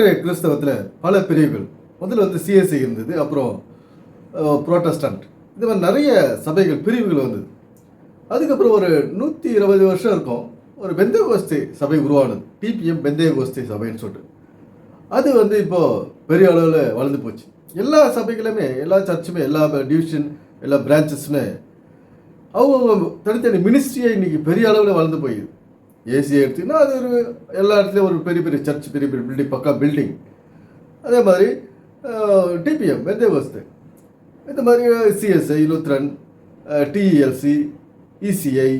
இன்றைய கிறிஸ்தவத்தில் பல பிரிவுகள். முதல்ல வந்து சிஎஸ்சி இருந்தது அப்புறம் ப்ரோட்டஸ்டன்ட் இது மாதிரி நிறைய சபைகள் பிரிவுகள் வந்தது. அதுக்கப்புறம் ஒரு நூற்றி இருபது வருஷம் இருக்கும் ஒரு பெந்தேகோஸ்தே சபை உருவானது. டிபிஎம் பெந்தேகோஸ்தே சபைன்னு சொல்லிட்டு. அது வந்து இப்போது பெரிய அளவில் வளர்ந்து போச்சு. எல்லா சபைகளுமே எல்லா சர்ச்சுமே எல்லா டிவிஷன் எல்லா பிரான்ச்சஸுமே அவங்கவுங்க தனித்தனி மினிஸ்ட்ரியை இன்னைக்கு பெரிய அளவில் வளர்ந்து போயிடுது ஏசியை எடுத்திங்கன்னா அது ஒரு எல்லா இடத்துலையும் ஒரு பெரிய பெரிய சர்ச் பெரிய பெரிய பில்டிங் பக்கா பில்டிங் அதே மாதிரி டிபிஎம் வெந்தேவஸ்து இந்த மாதிரி சிஎஸ்ஐ லுத்ரன் டிஇஎல்சி இசிஐ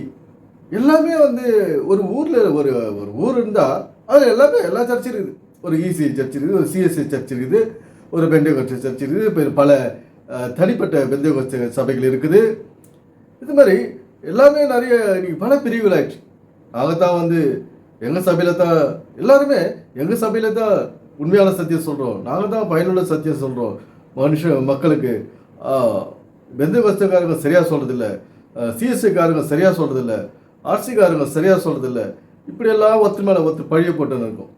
எல்லாமே வந்து ஒரு ஊரில் ஒரு ஒரு ஊர் இருந்தால் அது எல்லாமே எல்லா சர்ச்சும் இருக்குது. ஒரு இசிஐ சர்ச் இருக்குது ஒரு சிஎஸ்ஐ சர்ச் இருக்குது ஒரு பெந்தேகோஸ்த சர்ச் இருக்குது இப்போ பல தனிப்பட்ட பெந்தேகோஸ்த சபைகள் இருக்குது. இது மாதிரி எல்லாமே நிறைய இன்றைக்கி பல பிரிவுகள் நாங்கள் தான் வந்து எங்கள் சபையில் தான் எல்லாருமே எங்கள் சபையில் தான் உண்மையான சத்தியம் சொல்கிறோம் நாங்கள் தான் பயனுள்ள சத்தியம் சொல்கிறோம் மனுஷ மக்களுக்கு பெந்தகோஸ்தக்காரங்க சரியாக சொல்கிறதில்ல சிஎஸ்சிக்காரங்க சரியாக சொல்கிறதில்ல ஆர்சிக்காரங்க சரியாக சொல்கிறதில்ல இப்படியெல்லாம் ஒத்து மேலே ஒத்து பழிய போட்டு இருக்கும்.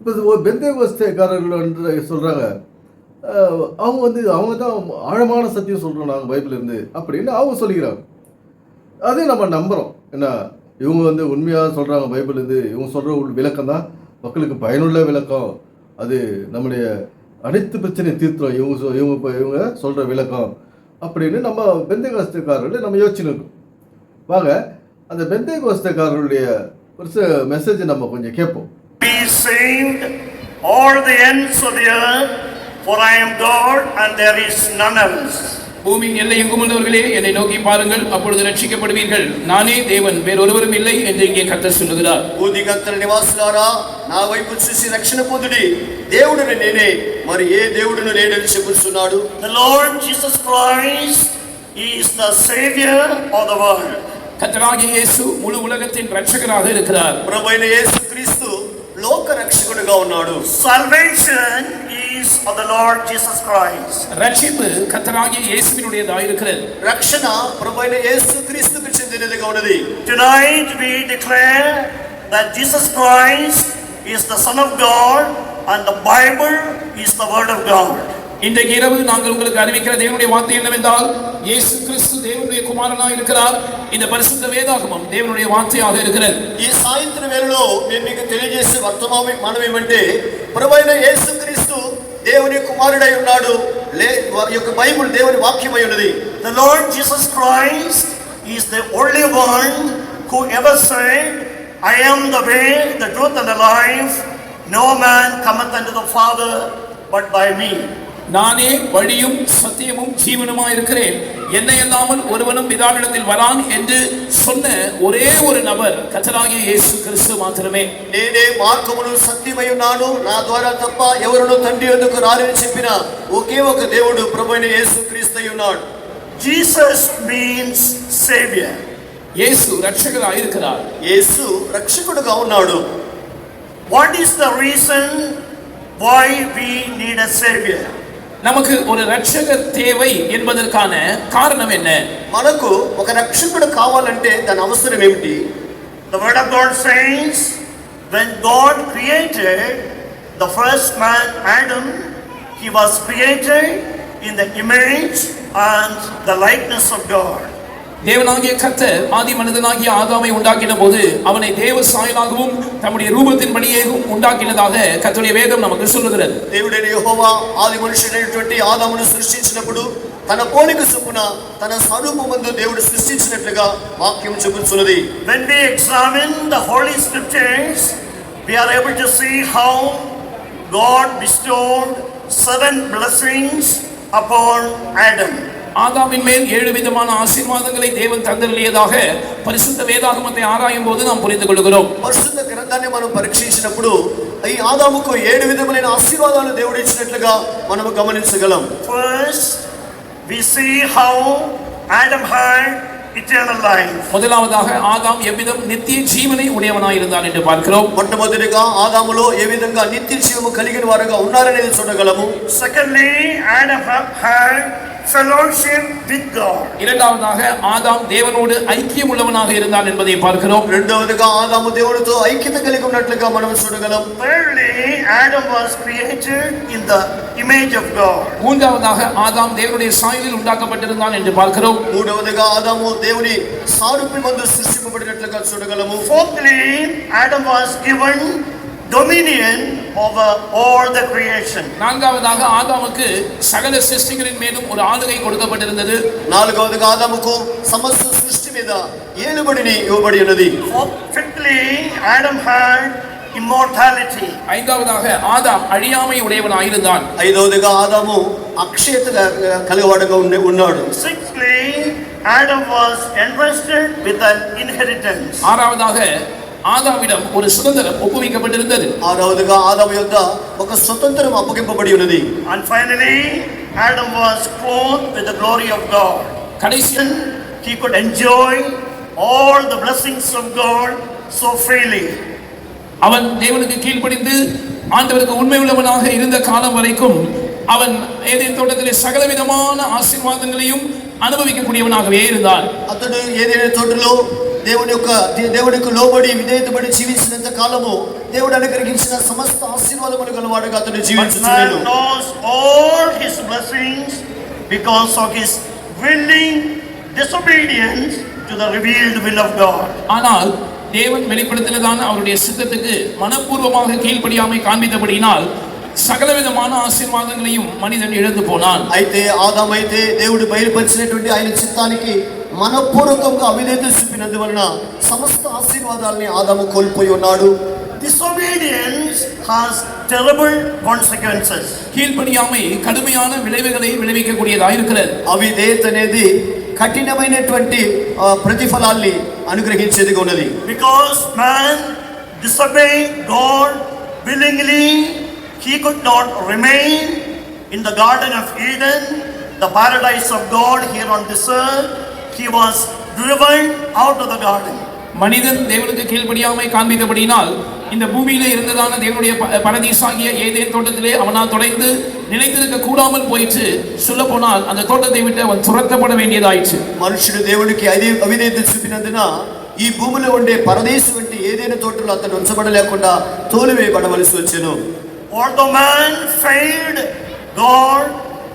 இப்போ பெந்தகோஸ்தக்காரர்கள் வந்து சொல்கிறாங்க அவங்க வந்து அவங்க தான் ஆழமான சத்தியம் சொல்கிறோம் நாங்கள் பைபிள் இருந்து அப்படின்னு அவங்க சொல்லிக்கிறாங்க. அதே நம்ம நம்புகிறோம் என்ன இவங்க வந்து உண்மையாக சொல்கிறாங்க பைபிள் இது. இவங்க சொல்கிற விளக்கம் தான் மக்களுக்கு பயனுள்ள விளக்கம். அது நம்முடைய அனைத்து பிரச்சனையும் தீர்த்துறோம் இவங்க சொ- இவங்க இப்போ இவங்க சொல்கிற விளக்கம் அப்படின்னு நம்ம பெந்தகோஸ்தக்காரர்கள் நம்ம யோசிச்சுன்னு வாங்க அந்த பெந்தகோஸ்தக்காரர்களுடைய ஒரு மெசேஜ் நம்ம கொஞ்சம் கேட்போம். Be saved all the ends of the earth, for I am God and there is none else. பூமியின் எல்லை எங்கும் உள்ளவர்களே என்னை நோக்கி பாருங்கள் அப்பொழுது ரட்சிக்கப்படுவீர்கள் நானே தேவன் வேறொருவரும் இல்லை என்று இங்கே கர்த்தர் சொல்லுகிறார் భూదిగంతల నివాసులారా నా వైపు చూసి రక్షణ పొందుడి దేవుడుని నేనే మరి ఏ దేవుడును లేడని చెప్పుచున్నాడు The Lord Jesus Christ is the Savior of the world. கர்த்தராகிய இயேசு முழு உலகத்தின் ரட்சகராக இருக்கிறார் ప్రభైన యేసు క్రీస్తు లోక రక్షకుడుగా ఉన్నాడు Salvation is of the Lord Jesus Christ. ரட்சிப்பு கர்த்தராகிய இயேசுவினுடையதாக இருக்கிறது రక్షణ ప్రభైన యేసు క్రీస్తుకు చెందినదిగా ఉన్నది Tonight we declare that Jesus Christ is the Son of God and the Bible is the Word of God. இன்றைக்கு இரவு நாங்கள் உங்களுக்கு அறிவிக்கிற தேவனுடைய வார்த்தை என்னவென்றால் இயேசு கிறிஸ்து தேவனுடைய குமாரனாக இருக்கிறார் இந்த பரிசுத்த வேதாகமம் தேவனுடைய வார்த்தையாக இருக்கிறது ఈ సాయంత్రం వేళలో మేము మీకు తెలియజేసే వర్తమానం మనం ఏమంటే ప్రభైన యేసు క్రీస్తు దేవుని కుమారుడై ఉన్నాడు. లే వారి యొక్క బైబుల్ దేవుని వాక్యమై ఉన్నది. The Lord Jesus Christ is the only one who ever said I am the way the truth and the life no man cometh and the Father but by me நானே வழியும் சத்தியமும் ஜீவனுமாய் இருக்கிறேன் என்னை அல்லாமல் ஒருவனும் பிதாவிடத்தில் வரான் என்று சொன்ன ஒரே ஒரு நபர் கர்த்தராகிய இயேசு கிறிஸ்து மாத்திரமே నేనే మార్గమును సత్యమై ఉన్నాను నా ద్వారా తప్ప ఎవరును తండ్రి ఎందుకు రారని చెప్పిన ఒకే ఒక దేవుడు ప్రభైన యేసు క్రీస్తు అయి ఉన్నాడు Jesus means Savior. இயேசு ரட்சகராய் இருக்கிறார் యేసు రక్షకుడుగా ఉన్నాడు What is the reason why we need a Savior? நமக்கு ஒரு ரட்சகர் தேவை என்பதற்கான காரணம் என்ன మనకు ఒక రక్షకుడు కావాలంటే దాని అవసరం ఏమిటి The Word of God says, when God created the first man, Adam, he was created in the image and the likeness of God. தேவனாகிய கர்த்தர் ஆதி மனிதனாகிய ஆதாமை உண்டாக்கின போது அவனை தேவ சாயலாகவும் தம்முடைய ரூபத்தின்படியேவும் உண்டாக்கினதாக கர்த்தருடைய வேதம் நமக்கு சொல்லுகிறது దేవుడైన యెహోవా ఆది మనుషుడైనటువంటి ఆదామును సృష్టించినప్పుడు తన పోలిక చొప్పున తన స్వరూపమందు దేవుడు సృష్టించినట్లుగా వాక్యం చెబుతున్నది When we examine the Holy Scriptures, we are able to see how God bestowed seven blessings upon Adam. ஆதாமின் மேல் ஏழு விதமான ஆசீர்வாதங்களை தேவன் தந்தருளியதாக பரிசுத்த வேதாகமத்தை ஆராயும் போது நாம் புரிந்து கொள்கிறோம் పరిశుద్ధ గ్రంథాన్ని మనం పరీక్షించినప్పుడు ఈ ఆదాముకు ఏడు విధములైన ఆశీర్వాదాలు దేవుడు ఇచ్చినట్లుగా మనము గమనించగలం First, we see how Adam had eternal life. முதலாவதாக ஆதாம் எவ்விதம் நித்திய ஜீவனை உடையவனாய் இருந்தான் என்று பார்க்கிறோம் మొట్టమొదటిగా ఆదాములో ఏ విధంగా నిత్య జీవము కలిగిన వారుగా ఉన్నారనేది చూడగలము Secondly, Adam ha- had fellowship with God. இரண்டாவதாக ஆதாம் தேவனோடு ஐக்கியம் உள்ளவனாக இருந்தான் என்பதை பார்க்கிறோம் రెండవదిగా ఆదాము దేవునితో ఐక్యత కలిగి ఉన్నట్లుగా మనం చూడగలం Thirdly, Adam was created in the image of God. மூன்றாவதாக ஆதாம் தேவனுடைய சாயலில் உண்டாக்கப்பட்டிருந்தான் என்று பார்க்கிறோம் మూడవదిగా ఆదాము దేవుని సారూప్య మందు సృష్టింపబడినట్లుగా చూడగలము Fourthly, Adam was given dominion over all the creation. நான்காவதாக ஆதாமுக்கு சகல சிருஷ்டிகளின் மேலும் ஒரு ஆளுகை கொடுக்கப்பட்டிருந்தது నాలుగవదిగా ఆదాముకు సమస్త సృష్టి మీద ఏలుబడిని ఇవ్వబడి ఉన్నది Fourth- Fifthly, Adam had immortality. ஐந்தாவதாக ஆதாம் அழியாமை உடையவனாயிருந்தான் ఐదవదిగా ఆదాము అక్షయత కలిగవాడుగా ఉండే ఉన్నాడు Sixthly, Adam was entrusted with an inheritance. ஆறாவதாக ஆதாமிடம் ஒரு சுதந்திரம் ஒப்புவிக்கப்பட்டிருந்தது ఆరవదిగా ఆదాము యొక్క ఒక స్వతంత్రం అప్పగింపబడి ఉన్నది And finally, Adam was clothed with the glory of God. கடைசியில் He could enjoy all the blessings of God so freely. அவன் தேவனுக்கு கீழ்ப்படிந்து ஆண்டவருக்கு உண்மை உள்ளவனாக இருந்த காலம் வரைக்கும் அவன் ஏதேன் தோட்டத்திலே சகலவிதமான ஆசீர்வாதங்களையும் அனுபவிக்கக்கூடியவனாகவே இருந்தான் అతడు ఏదైనా తోటలో దేవుని యొక్క దే- దేవునికి లోబడి విధేయతబడి జీవించినంత కాలము దేవుడు అనుగ్రహించిన సమస్త ఆశీర్వాదములు గలవాడుగా అతడు But జీవించుచున్నాడు man lost all his blessings because of his willing disobedience to the revealed will of God. ஆனால் தேவன் வெளிப்படுத்தினதான அவருடைய சித்தத்துக்கு மனப்பூர்வமாக கீழ்ப்படியாமை காண்பித்தபடியினால் சகலவிதமான ஆசீர்வாதங்களையும் மனிதன் இழந்து போனான் అయితే ఆదామైతే దేవుడు బయలుపరిచినటువంటి ఆయన చిత్తానికి మనపూర్వకంగా అవిధేత చూపినందువలన సమస్త ఆశీర్వాదాలని ఆదాము కోల్పోయి ఉన్నాడు Disobedience has terrible consequences. கீழ்ப்படியாமை கடுமையான விளைவுகளை விளைவிக்கக்கூடியதாக இருக்கிறது అవిధేయత అనేది కఠినమైనటువంటి ఆ, ప్రతిఫలాల్ని అనుగ్రహించేదిగా ఉన్నది Because man disobeyed God willingly, he could not remain in the Garden of Eden, the paradise of God here on this earth. He was driven out of the garden. மனிதன் தேவனுக்கு கீழ்ப்படியாமை காண்பித்தபடியினால் இந்த பூமியிலே இருந்ததான தேவனுடைய ப- பரதீசாகிய ஏதேன் தோட்டத்திலே அவனால் தொலைந்து நிலைத்திருக்க கூடாமல் போயிற்று சொல்ல போனால் அந்த தோட்டத்தை விட்டு அவன் துரத்தப்பட வேண்டியதாயிற்று మనుషుడు దేవుడికి అదే అవిధేయత చూపినందున ఈ భూమిలో ఉండే పరదేశం వంటి ఏదైనా తోటలో అతను ఉంచబడలేకుండా తోలివేయబడవలసి వచ్చెను Although man failed God,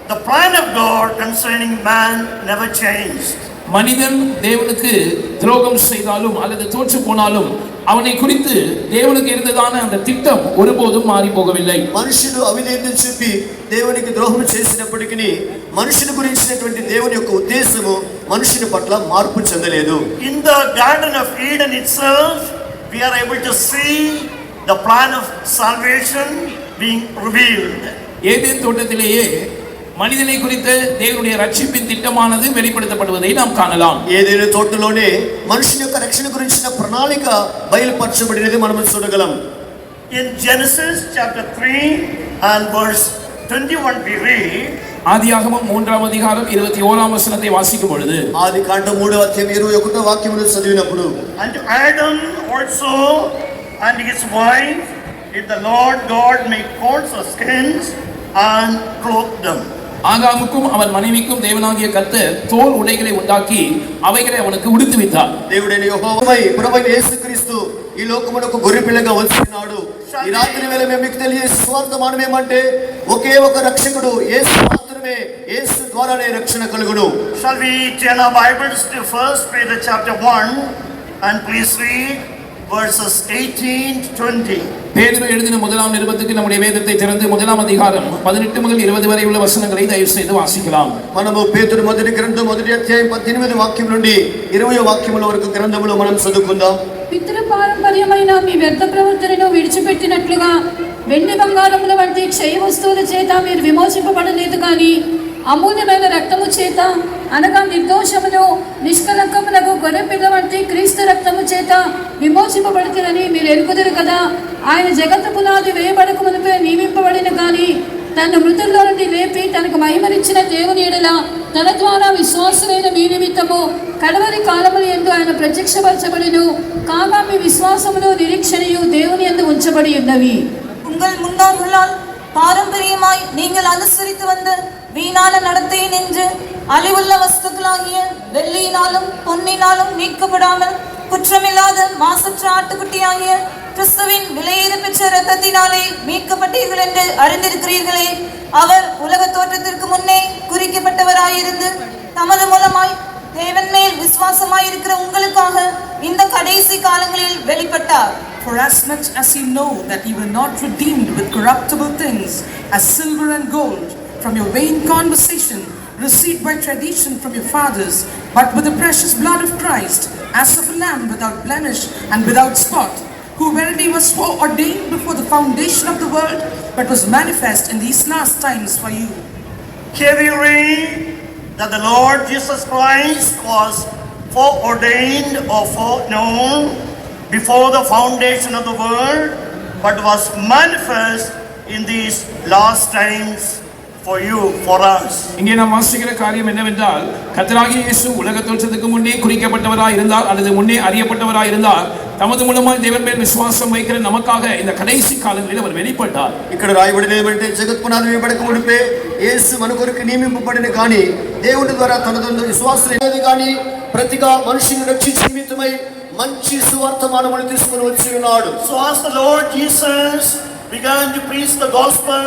the plan of God concerning man never changed. மனிதன் தேவனுக்கு துரோகம் செய்தாலும் அல்லது தோற்று போனாலும் அவனை குறித்து தேவனுக்கு இருந்ததான அந்த திட்டம் ஒருபோதும் மாறி போகவில்லை మనుషుడు అవిధేయత చూపి దేవునికి ద్రోహం చేసినప్పటికీ మనుషుని గురించినటువంటి దేవుని యొక్క ఉద్దేశము మనుషుని పట్ల మార్పు చెందలేదు In the Garden of Eden itself, we are able to see the plan of salvation being revealed. Eden தோட்டத்திலேயே மனிதனை குறித்த தேவனுடைய ரட்சிப்பின் திட்டமானது வெளிப்படுத்தப்படுவதை நாம் காணலாம் ఏదైనా తోటలోనే మనుషుని యొక్క రక్షణ గురించిన ప్రణాళిక బయలుపరచబడినది మనం చూడగలం In Genesis chapter 3 and verse 21, we read, ஆதியாகமம் மூன்றாம் அதிகாரம் இருபத்தி ஓராம் வசனத்தை வாசிக்கும் பொழுது ఆది కాండ మూడవ అధ్యాయం ఇరవై ఒకటో వాక్యములు చదివినప్పుడు And to Adam also and his wife did the Lord God make coats of skins and clothe them. ஆகாமுக்கும் அவன் மனைவிக்கும் தேவனாகிய கர்த்தர் தோல் உடைகளை உண்டாக்கி அவைகளை அவனுக்கு உடுத்துவித்தார் దేవుడైన యెహోవాపై ప్రభువైన యేసుక్రీస్తు ఈ లోకమునకు గొర్రెపిల్లగా వచ్చినాడు ఈ రాత్రి వేళ మేము మీకు తెలియజేసే స్వార్థమానం ఏమంటే ఒకే ఒక రక్షకుడు యేసు మాత్రమే యేసు ద్వారానే రక్షణ కలుగును Shall we turn our Bibles to First Peter chapter 1 and please read verses 18 to 20. பேதுரு எழுதின முதலாம் நிருபத்துக்கு நம்முடைய வேதத்தை திறந்து முதலாம் அதிகாரம் பதினெட்டு முதல் இருபது வரை உள்ள வசனங்களை தயவு செய்து வாசிக்கலாம் మనము పేతురు మొదటి గ్రంథం మొదటి అధ్యాయం పద్దెనిమిది వాక్యం నుండి ఇరవై వాక్యముల వరకు గ్రంథములో మనం చదువుకుందాం పితృపారంపర్యమైన మీ వ్యర్థ ప్రవర్తనను విడిచిపెట్టినట్లుగా వెండి బంగారముల వంటి క్షయ వస్తువుల చేత మీరు విమోచింపబడలేదు కానీ అమూల్యమైన రక్తము చేత అనగా నిర్దోషమును ఎరుగుదురు కదా ఆయన జగత్తు పునాది వేయబడక మునిపే నియమింపబడిన కానీ తన మృతుల్లో నుండి లేపి తనకు మహిమనిచ్చిన దేవుని ఎడల తన ద్వారా విశ్వాసులైన మీ నిమిత్తము కడవరి కాలములు ఎందు ఆయన ప్రత్యక్షపరచబడిను కాగా మీ విశ్వాసమును నిరీక్షణయు దేవుని ఎందు ఉంచబడి ఉన్నవి உங்கள் முன்னோர்களால் பாரம்பரியமாய் நீங்கள் அனுசரித்து வந்த வீணான நடத்தை நின்று அழிவுள்ள வஸ்துக்களாகிய வெள்ளியினாலும் பொன்னினாலும் மீட்கப்படாமல் குற்றமில்லாத மாசற்ற ஆட்டுக்குட்டியாகிய கிறிஸ்துவின் விலையேற பெற்ற ரத்தத்தினாலே மீட்கப்பட்டீர்கள் என்று அறிந்திருக்கிறீர்களே அவர் உலக தோற்றத்திற்கு முன்னே குறிக்கப்பட்டவராயிருந்து தமது மூலமாய் தேவன் மேல் விசுவாசமாயிருக்கிற உங்களுக்காக இந்த கடைசி காலங்களில் வெளிப்பட்டார் For as much as you know that you were not redeemed with corruptible things, as silver and gold, from your vain conversation received by tradition from your fathers, but with the precious blood of Christ, as of a lamb without blemish and without spot, who verily was foreordained before the foundation of the world, but was manifest in these last times for you. Here we read that the Lord Jesus Christ was foreordained or foreknown before the foundation of the world, but was manifest in these last times for you, for us. இங்கே நாம் வாசிக்கிற காரியம் என்னவென்றால் கர்த்தராகிய இயேசு உலக தோற்றத்துக்கு முன்னே குறிக்கப்பட்டவராய் இருந்தார் அல்லது முன்னே அறியப்பட்டவராய் இருந்தார் தமது மூலமாய் தேவன் மேல் விசுவாசம் வைக்கிற நமக்காக இந்த கடைசி காலங்களில் அவர் வெளிப்பட்டார் ఇక్కడ రాయబడిన ఏమంటే జగత్ పునాది వేయబడక ముడిపే యేసు మన కొరకు నియమింపబడిన కానీ దేవుని ద్వారా తనదందు విశ్వాసం అనేది కానీ ప్రతిగా మనిషిని రక్షించే నిమిత్తమై మంచి సువార్తమానములు తీసుకుని వచ్చి ఉన్నాడు So as the Lord Jesus began to preach the gospel,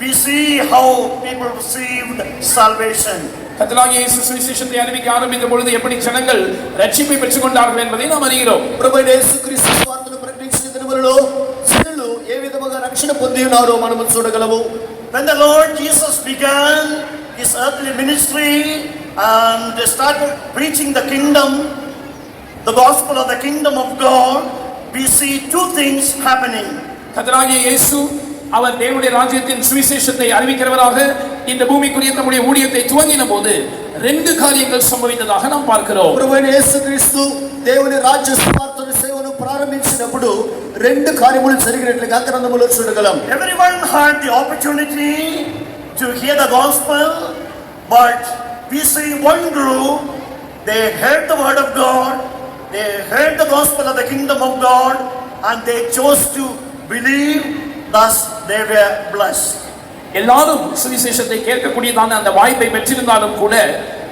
we see how people received salvation. கர்த்தராகிய இயேசு சுவிசேஷத்தை அறிவிக்க ஆரம்பித்த பொழுது எப்படி ஜனங்கள் ரட்சிப்பை பெற்றுக் கொண்டார்கள் என்பதை நாம் அறிகிறோம் ప్రభు యేసుక్రీస్తు సువార్తను ప్రకటించిన దినములలో జనులు ఏ విధముగా రక్షణ పొంది ఉన్నారో మనము చూడగలము When the Lord Jesus began his earthly ministry and started preaching the kingdom, the gospel of the kingdom of God, we see two things happening. கர்த்தராகிய இயேசு அவர் தேவனுடைய ராஜ்யத்தின் சுவிசேஷத்தை அறிவிக்கிறவராக இந்த பூமிக்குரிய தம்முடைய ஊழியத்தை துவங்கின போது ரெண்டு காரியங்கள் சம்பவித்ததாக நாம் பார்க்கிறோம் ప్రభు అయిన యేసుక్రీస్తు దేవుని రాజ్య సువార్తను సేవను ప్రారంభించినప్పుడు రెండు కార్యములు జరిగినట్లుగా గ్రంథములో చూడగలం Everyone had the opportunity to hear the gospel, but we see one group, they heard the word of God, they heard the gospel of the kingdom of God, and they chose to believe, thus they were blessed. எல்லாரும் சுவிசேஷத்தை கேட்கக்கூடியதான அந்த வாய்ப்பை பெற்றிருந்தாலும் கூட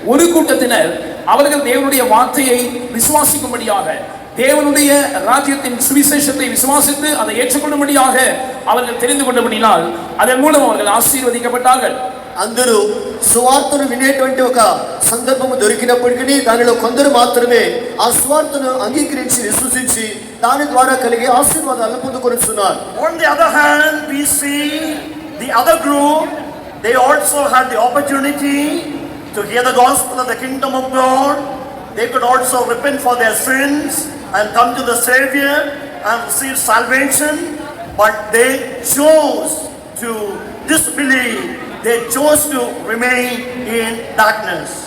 ஒரு கூட்டத்தினர் அவர்கள் தேவனுடைய வார்த்தையை விசுவாசிக்கும்படியாக தேவனுடைய ராஜ்யத்தின் சுவிசேஷத்தை விசுவாசித்து அதை ஏற்றுக்கொள்ளும்படியாக அவர்கள் தெரிந்து கொண்டபடினால் அதன் மூலம் அவர்கள் ஆசீர்வதிக்கப்பட்டார்கள் అందరూ సువార్తను వినేటువంటి ఒక సందర్భము దొరికినప్పటికీ దానిలో కొందరు మాత్రమే ఆ సువార్తను అంగీకరించి విశ్వసించి దాని ద్వారా కలిగే ఆశీర్వాదాలను పొందుకొనిస్తున్నారు On the other hand, we see the other group, they also had the opportunity to hear the gospel of the kingdom of God. They could also repent for their sins and come to the Savior and receive salvation, but they chose to disbelieve. They chose to remain in darkness.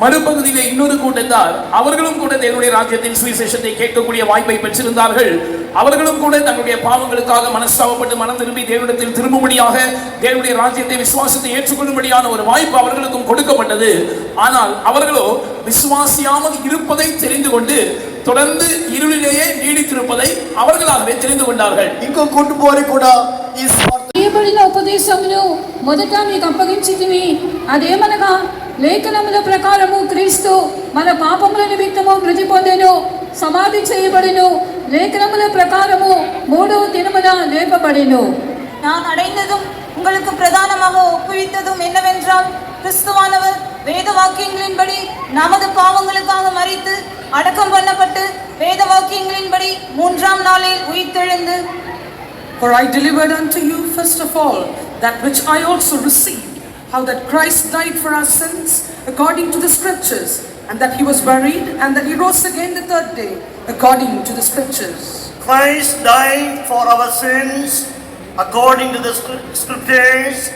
மறுபகுதியிலே இன்னொரு கூட்டத்தார் அவர்களும் கூட தேவனுடைய ராஜ்யத்தின் சுவிசேஷத்தை கேட்கக்கூடிய வாய்ப்பை பெற்றிருந்தார்கள் அவர்களும் கூட தங்களுடைய பாவங்களுக்காக மனஸ்தாபப்பட்டு மனம் திரும்பி தேவனிடத்தில் திரும்பும்படியாக தேவனுடைய ராஜ்யத்தை விசுவாசத்தை ஏற்றுக்கொள்ளும்படியான ஒரு வாய்ப்பு அவர்களுக்கும் கொடுக்கப்பட்டது ஆனால் அவர்களோ விசுவாசியாமல் இருப்பதை தெரிந்து கொண்டு தொடர்ந்து இருளிலேயே நீடித்திருப்பதை அவர்களாகவே தெரிந்து கொண்டார்கள் ఇంకో కుటుంబం వారికి కూడా ఈ సువార్త చేయబడిన ఉపదేశమును మొదట మీకు అప్పగించితివి అదేమనగా లేఖనముల ప్రకారము క్రీస్తు మన పాపముల నిమిత్తము మృతి పొందెను సమాధి చేయబడిను లేఖనముల ప్రకారము మూడవ దినమున లేపబడెను நான் அடைந்ததும் உங்களுக்கு பிரதானமாக ஒப்புவித்ததும் என்னவென்றால் கிறிஸ்துவானவர் வேத வாக்கியங்களின்படி நமது பாவங்களுக்காக மறித்து அடக்கம் பண்ணப்பட்டு வேத வாக்கியங்களின்படி மூன்றாம் நாளில் உயிர்த்தெழுந்து For I delivered unto you first of all that which I also received, how that Christ died for our sins according to the scriptures, and that he was buried, and that he rose again the third day according to the scriptures. Christ died for our sins according to the scriptures,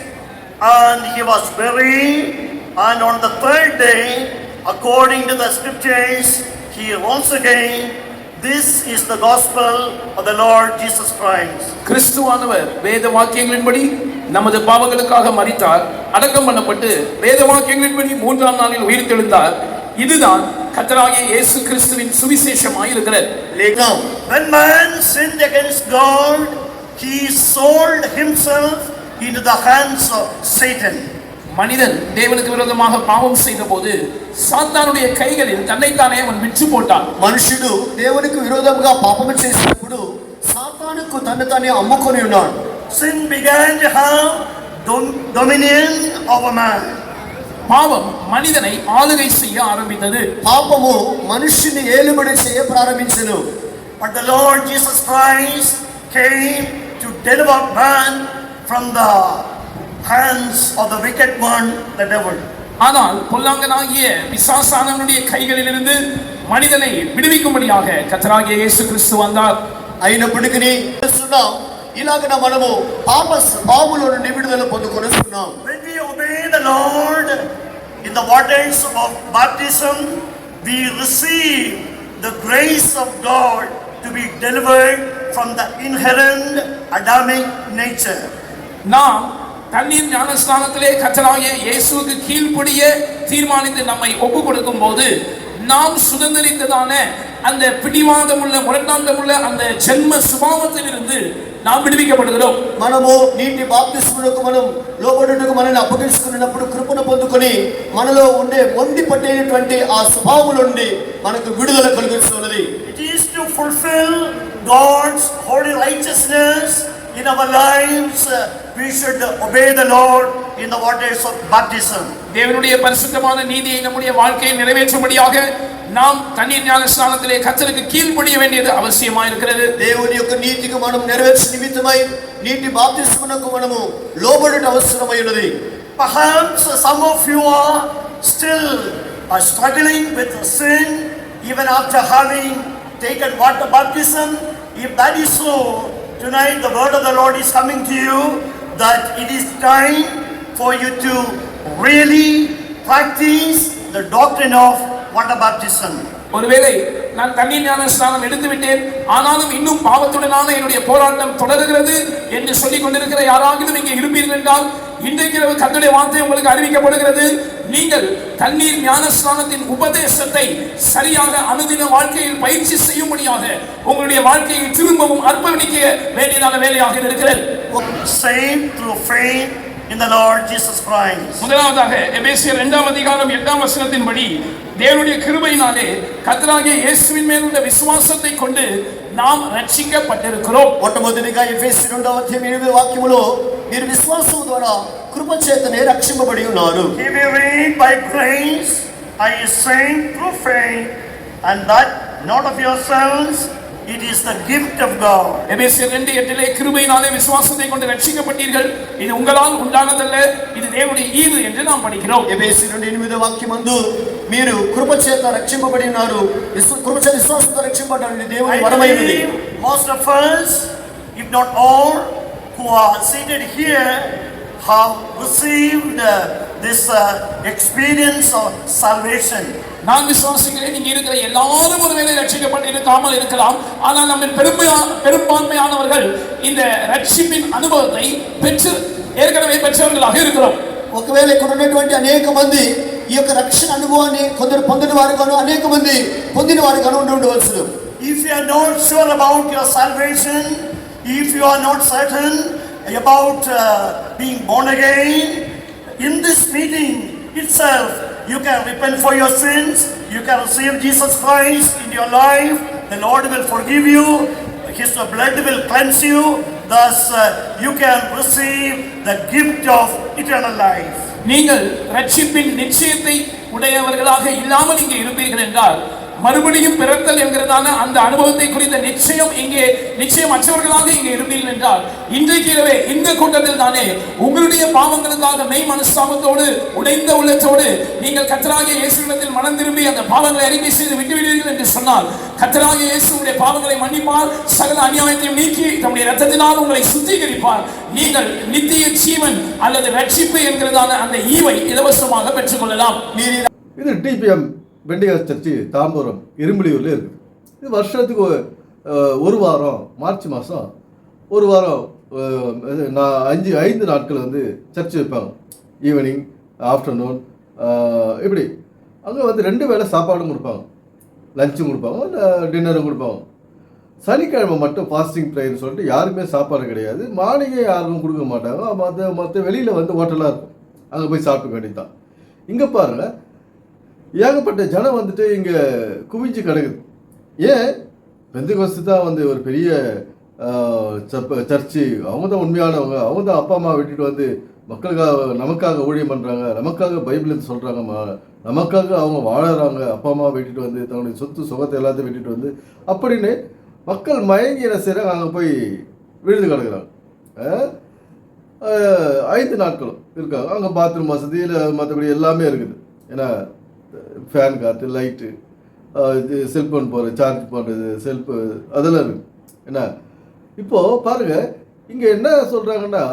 and he was buried, and on the third day, according to the scriptures, he rose again. This is the gospel of the Lord Jesus Christ கிறிஸ்துவானவர் வேத வாக்கியங்களின்படி நமது பாவங்களுக்காக மறித்தார் அடக்கம் பண்ணப்பட்டு வேத வாக்கியங்களின்படி மூன்றாம் நாளில் உயிர்த்தெழுந்தார். இதுதான் கத்தராகிய இயேசு கிறிஸ்துவின் சுவிசேஷமாய் இருக்கிறது Now, when man sinned against God, he sold himself into the hands of Satan. மனிதன் தேவனுக்கு விரோதமாக பாவம் செய்தபோது சாத்தானுடைய கைகளில் தன்னைத்தானே அவன் விற்று போட்டான் మనుషుడు దేవునికి విరోధంగా పాపము చేసినప్పుడు సాతానుకు తను తానే అమ్ముకొని ఉన్నాడు Sin began to have dom- dominion over man. பாவம் மனிதனை ஆளுகை செய்ய ஆரம்பித்தது పాపము మనుష్యుని ఏలుబడి చేయ ప్రారంభించను But the Lord Jesus Christ came to deliver man from the hands of the wicked one, the devil. ஆனால் பொல்லாங்கனாகிய பிசாசானவனுடைய கைகளிலிருந்து மனிதனை விடுவிக்கும்படியாக கத்தராகிய இயேசு கிறிஸ்து வந்தார் అయినప్పటికీ చూస్తున్నాం ఇలాగన మనము పాప పాముల నుండి విడుదల పొందుకొనిస్తున్నాం When we obey the Lord in the waters of baptism, we receive the grace of God to be delivered from the inherent Adamic nature. நாம் தண்ணீர் ஞானஸ்தானத்திலே கத்தராகிய இயேசுவுக்கு கீழ்ப்படிய தீர்மானித்து நம்மை ஒப்பு கொடுக்கும் போது நாம் சுதந்திரித்ததான அந்த பிடிவாதமுள்ள முரட்டாண்டமுள்ள அந்த ஜென்ம சுபாவத்திலிருந்து நாம் விடுவிக்கப்படுகிறோம் మనము నీటి బాప్తిస్ములకు మనం లోబడుటకు మనల్ని అప్పగించుకున్నప్పుడు కృపను పొందుకొని మనలో ఉండే మొండి పట్టేటువంటి ఆ స్వభావం నుండి మనకు విడుదల కలిగిస్తున్నది It is to fulfill God's holy righteousness in our lives. uh, We should obey the Lord in the waters of baptism. தேவனுடைய பரிசுத்தமான நீதியை நம்முடைய வாழ்க்கையில் நிறைவேற்றும்படியாக நாம் தண்ணீர் ஞானஸ்தானத்திலே கத்தருக்கு கீழ்ப்படிய வேண்டியது அவசியமா இருக்கிறது దేవుని యొక్క నీతికి మనం నెరవేర్చే నిమిత్తమై నీటి బాప్తిస్మునకు మనము లోబడుట అవసరమైనది Perhaps some of you are still are struggling with sin even after having taken water baptism. If that is so, tonight the word of the Lord is coming to you that it is time for you to really practice the doctrine of water baptism. ஒருவேளை நான் தண்ணீர் ஞான ஸ்நானம் எடுத்து விட்டேன் ஆனாலும் இன்னும் பாவத்துடனான என்னுடைய போராட்டம் தொடர்கிறது என்று சொல்லிக் கொண்டிருக்கிற யாராகிலும் இங்கே இருப்பீர்கள் என்றால் இன்றைக்கு இரவு கர்த்தருடைய வார்த்தை உங்களுக்கு அறிவிக்கப்படுகிறது நீங்கள் தண்ணீர் ஞானஸ்தானத்தின் உபதேசத்தை சரியாக அனுதின வாழ்க்கையில் பயிற்சி செய்ய முடியாத உங்களுடைய வாழ்க்கையை திரும்பவும் அர்ப்பணிக்க வேண்டியதான வேலையாக இருக்கிறது Saved through faith in the Lord Jesus Christ. முதலாவதாக எபேசியர் இரண்டாம் அதிகாரம் எட்டாம் வசனத்தின்படி தேவனுடைய கிருபையினாலே கத்ராகிய இயேசுவின் மேல் உள்ள விசுவாசத்தை கொண்டு நாம் ரட்சிக்கப்பட்டிருக்கிறோம் ஒட்டுமொத்தமாக எபேசியர் இரண்டாம் அத்தியாயம் 20 வாக்கியங்களோ మీరు విశ్వాసం ద్వారా కృప చేతనే రక్షింపబడి ఉన్నారు He will read by grace, I is saved through faith, and that not of yourselves, it is the gift of God. எபேசியர் ரெண்டு எட்டிலே கிருபையினாலே விசுவாசத்தை கொண்டு ரட்சிக்கப்பட்டீர்கள் இது உங்களால் உண்டானதல்ல இது தேவனுடைய ஈவு என்று நாம் படிக்கிறோம் ఎబేసి రెండు ఎనిమిదో వాక్యమందు మీరు కృప చేత రక్షింపబడి ఉన్నారు విశ్వ- కృప చేత విశ్వాసంతో రక్షింపబడి దేవుని I వరమైనది believe most of us, if not all, who are seated here, have received uh, this uh, experience of salvation. நான் விசுவாசிக்கிறேன் இங்க இருக்கிற எல்லாரும் ஒருவேளை ரட்சிக்கப்பட்டு இருக்காமல் இருக்கலாம் ஆனால் நம்ம பெருமையா பெரும்பான்மையானவர்கள் இந்த ரட்சிப்பின் அனுபவத்தை பெற்று ஏற்கனவே பெற்றவர்களாக இருக்கிறோம் ఒకవేళ ఇక్కడ ఉన్నటువంటి అనేక మంది ఈ యొక్క రక్షణ అనుభవాన్ని కొందరు పొందిన వారుగాను అనేక మంది పొందిన వారుగాను ఉండి ఉండవలసిన If you are not sure about your salvation, if you are not certain about uh, being born again, in this meeting itself, you can repent for your sins, you can receive Jesus Christ in your life, the Lord will forgive you, His blood will cleanse you, thus uh, you can receive the gift of eternal life. நீங்கள் ரட்சிப்பின் நிச்சயத்தை உடையவர்களாக இல்லாமல் இங்கே இருப்பீர்கள் என்றால் மறுபடியும் பிறத்தல் என்கிறதான அந்த அனுபவத்தை குறித்த நிச்சயம் இங்கே நிச்சயம் அற்றவர்களாக இங்கே இருந்தீர்கள் என்றால் இன்றைக்கு இரவே இந்த கூட்டத்தில் தானே உங்களுடைய பாவங்களுக்காக மெய் மனஸ்தாபத்தோடு உடைந்த உள்ளத்தோடு நீங்கள் கத்தராகிய இயேசுவிடத்தில் மனம் திரும்பி அந்த பாவங்களை அறிக்கை செய்து விட்டுவிடுவீர்கள் என்று சொன்னால் கத்தராகிய இயேசுடைய பாவங்களை மன்னிப்பார் சகல அநியாயத்தையும் நீக்கி தம்முடைய ரத்தத்தினால் உங்களை சுத்திகரிப்பார். நீங்கள் நித்திய ஜீவன் அல்லது ரட்சிப்பு என்கிறதான அந்த ஈவை இலவசமாக பெற்றுக்கொள்ளலாம். இது டிபிஎம் பெண்டிகாஸ் சர்ச்சு தாம்பரம் இரும்புலியூரில் இருக்குது. இது வருஷத்துக்கு ஒரு, வாரம் மார்ச் மாதம் ஒரு வாரம் நான் அஞ்சு ஐந்து நாட்கள் வந்து சர்ச் வைப்பாங்க. ஈவினிங் ஆஃப்டர்நூன் இப்படி. அங்கே வந்து ரெண்டு வேளை சாப்பாடும் கொடுப்பாங்க. லஞ்சும் கொடுப்பாங்க இல்லை டின்னரும் கொடுப்பாங்க. சனிக்கிழமை மட்டும் ஃபாஸ்டிங் ப்ரேயர்னு சொல்லிட்டு யாருமே சாப்பாடு கிடையாது. மார்னிங்கே யாருக்கும் கொடுக்க மாட்டாங்க. மற்ற மற்ற வெளியில் வந்து ஹோட்டலாக இருக்கும். அங்கே போய் சாப்பிட்டு வேண்டியதுதான். இங்கே பாருங்கள் ஏகப்பட்ட ஜனம் வந்துட்டு இங்கே குவிஞ்சு கிடக்குது. ஏன்? பெந்தகோஸ்து தான் வந்து ஒரு பெரிய சர்ச்சு. அவங்க தான் உண்மையானவங்க. அவங்க தான் அப்பா அம்மா விட்டுட்டு வந்து மக்களுக்காக நமக்காக ஊழியம் பண்ணுறாங்க நமக்காக பைபிள் சொல்கிறாங்க நமக்காக அவங்க வாழறாங்க. அப்பா அம்மா விட்டுட்டு வந்து தன்னுடைய சொத்து சுகத்தை எல்லாத்தையும் விட்டுட்டு வந்து அப்படின்னு மக்கள் மயங்கி என்ன செய்கிறாங்க அங்கே போய் விழுந்து கிடக்குறாங்க. ஐந்து நாட்களும் இருக்காங்க. அங்கே பாத்ரூம் வசதி இல்லை மற்றபடி எல்லாமே இருக்குது. ஏன்னா ஃபேன் காற்று லைட்டு இது செல்ஃபோன் போகிற சார்ஜ் பண்ணுறது செல்ஃபு அதெல்லாம் இருக்குது என்ன? இப்போது பாருங்கள் இங்கே என்ன சொல்கிறாங்கன்னா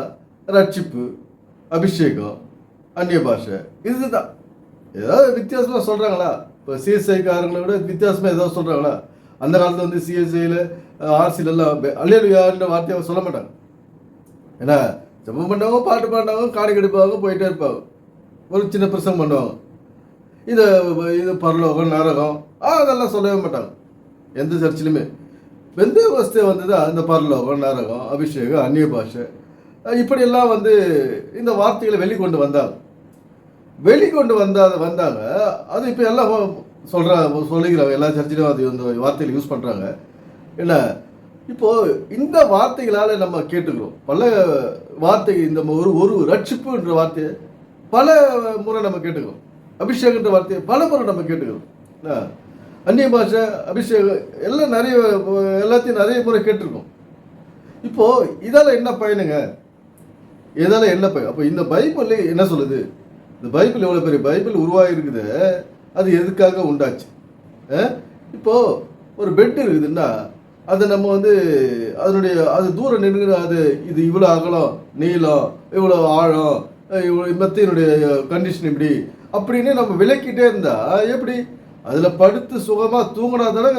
ரட்சிப்பு அபிஷேகம் அந்நிய பாஷை இதுதான். ஏதாவது வித்தியாசமாக சொல்கிறாங்களா இப்போ சிஎஸ்ஐக்காரங்களை விட வித்தியாசமாக ஏதாவது சொல்கிறாங்களா அந்த காலத்தில் வந்து சிஎஸ்ஐயில் ஆர்சிலெல்லாம் அல்லேலுயான்ற வார்த்தையை சொல்ல மாட்டாங்க. ஏன்னா ஜெபம் பண்ணவங்க பாட்டு பாடினவங்க காணி கெடுப்பாங்க போயிட்டே இருப்பாங்க. ஒரு சின்ன பிரசங்கம் பண்ணுவாங்க. இது இது பரலோகம் நரகம் அதெல்லாம் சொல்லவே மாட்டாங்க. எந்த சர்ச்சிலுமே. வெந்த வஸ்தே வந்து தான் இந்த பரலோகம் நரகம் அபிஷேகம் அந்நிய பாஷை இப்படியெல்லாம் வந்து இந்த வார்த்தைகளை வெளிக்கொண்டு வந்தாங்க. வெளிக்கொண்டு வந்தா வந்தாங்க. அது இப்போ எல்லாம் சொல்கிறாங்க சொல்லிக்கிறாங்க. எல்லா சர்ச்சிலையும் அது இந்த வார்த்தைகளை யூஸ் பண்ணுறாங்க என்ன? இப்போது இந்த வார்த்தைகளால் நம்ம கேட்டுக்கிறோம். பல வார்த்தை இந்த ஒரு ஒரு ரட்சிப்புன்ற வார்த்தையை பல முறை நம்ம கேட்டுக்கிறோம். அபிஷேகன்ற வார்த்தையை பல முறை நம்ம கேட்டுக்கிறோம். என்ன? அந்நிய பாஷை அபிஷேகம் எல்லாம் நிறைய எல்லாத்தையும் நிறைய முறை கேட்டிருக்கோம். இப்போ இதால் என்ன பயனுங்க? இதால என்ன பயன் அப்போ இந்த பைபிள் என்ன சொல்லுது? இந்த பைபிள் எவ்வளோ பெரிய பைபிள் உருவாகிருக்குது அது எதுக்காக உண்டாச்சு? இப்போது இப்போ ஒரு பெட் இருக்குதுன்னா அதை நம்ம வந்து அதனுடைய அது தூரம் நின்று அது இது இவ்வளோ அகலம் நீளம் இவ்வளோ ஆழம் இவ்வளோ மெத்தையினுடைய கண்டிஷன் இப்படி அப்படின்னு நம்ம விளக்கிட்டே இருந்தா எப்படி? அதில் படுத்து சுகமாக தூங்கினா தானே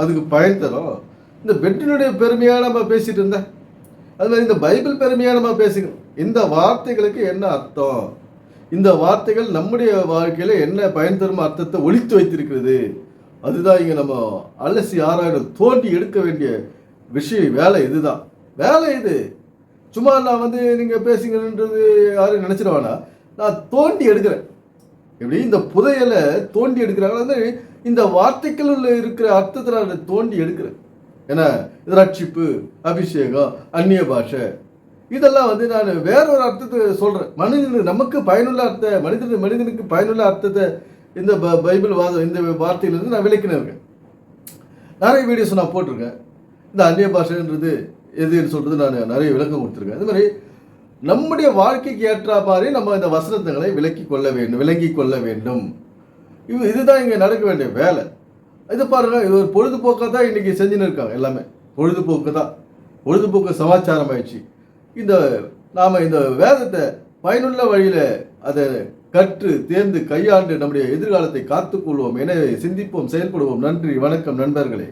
அதுக்கு பயன் தரும். இந்த பெட்டினுடைய பெருமையாக நம்ம பேசிட்டு இருந்தேன் அது மாதிரி இந்த பைபிள் பெருமையாக நம்ம பேசிக்கணும். இந்த வார்த்தைகளுக்கு என்ன அர்த்தம்? இந்த வார்த்தைகள் நம்முடைய வாழ்க்கையில் என்ன பயன் தரும் அர்த்தத்தை ஒழித்து வைத்திருக்கிறது. அதுதான் இங்கே நம்ம அலசி ஆராயிரம் தோண்டி எடுக்க வேண்டிய விஷயம் வேலை இதுதான். வேலை இது. சும்மா நான் வந்து நீங்கள் பேசுங்கன்றது யாரும் நினச்சிட நான் தோண்டி எடுக்கிறேன். இப்படி இந்த புதையலை தோண்டி எடுக்கிறாங்களா வந்து இந்த வார்த்தைகளில் இருக்கிற அர்த்தத்தில் நான் தோண்டி எடுக்கிறேன் ஏன்னா இது ரட்சிப்பு அபிஷேகம் அந்நிய பாஷை. இதெல்லாம் வந்து நான் வேற ஒரு அர்த்தத்தை சொல்கிறேன் மனிதனுக்கு நமக்கு பயனுள்ள அர்த்த மனிதனுக்கு மனிதனுக்கு பயனுள்ள அர்த்தத்தை இந்த ப- பைபிள் வாதம் இந்த வார்த்தையிலிருந்து நான் விளக்கினேன் இருக்கேன் நிறைய வீடியோஸ் நான் போட்டிருக்கேன். இந்த அந்நிய பாஷைன்றது எதுன்னு சொல்கிறது நான் நிறைய விளக்கம் கொடுத்துருக்கேன். அது மாதிரி நம்முடைய வாழ்க்கைக்கு ஏற்ற மாதிரி நம்ம இந்த வசனத்தங்களை விலக்கி கொள்ள வேண்டும் விளங்கி கொள்ள வேண்டும். இது இதுதான் இங்கே நடக்க வேண்டிய வேலை. இது பாருங்கள் இது ஒரு பொழுதுபோக்காக தான் இன்றைக்கி செஞ்சுன்னு இருக்காங்க எல்லாமே. பொழுதுபோக்கு தான். பொழுதுபோக்கு சமாச்சாரம் ஆயிடுச்சு. இந்த நாம் இந்த வேதத்தை பயனுள்ள வழியில் அதை கற்று தேர்ந்து கையாண்டு நம்முடைய எதிர்காலத்தை காத்துக்கொள்வோம் எனவே சிந்திப்போம் செயல்படுவோம். நன்றி வணக்கம் நண்பர்களே.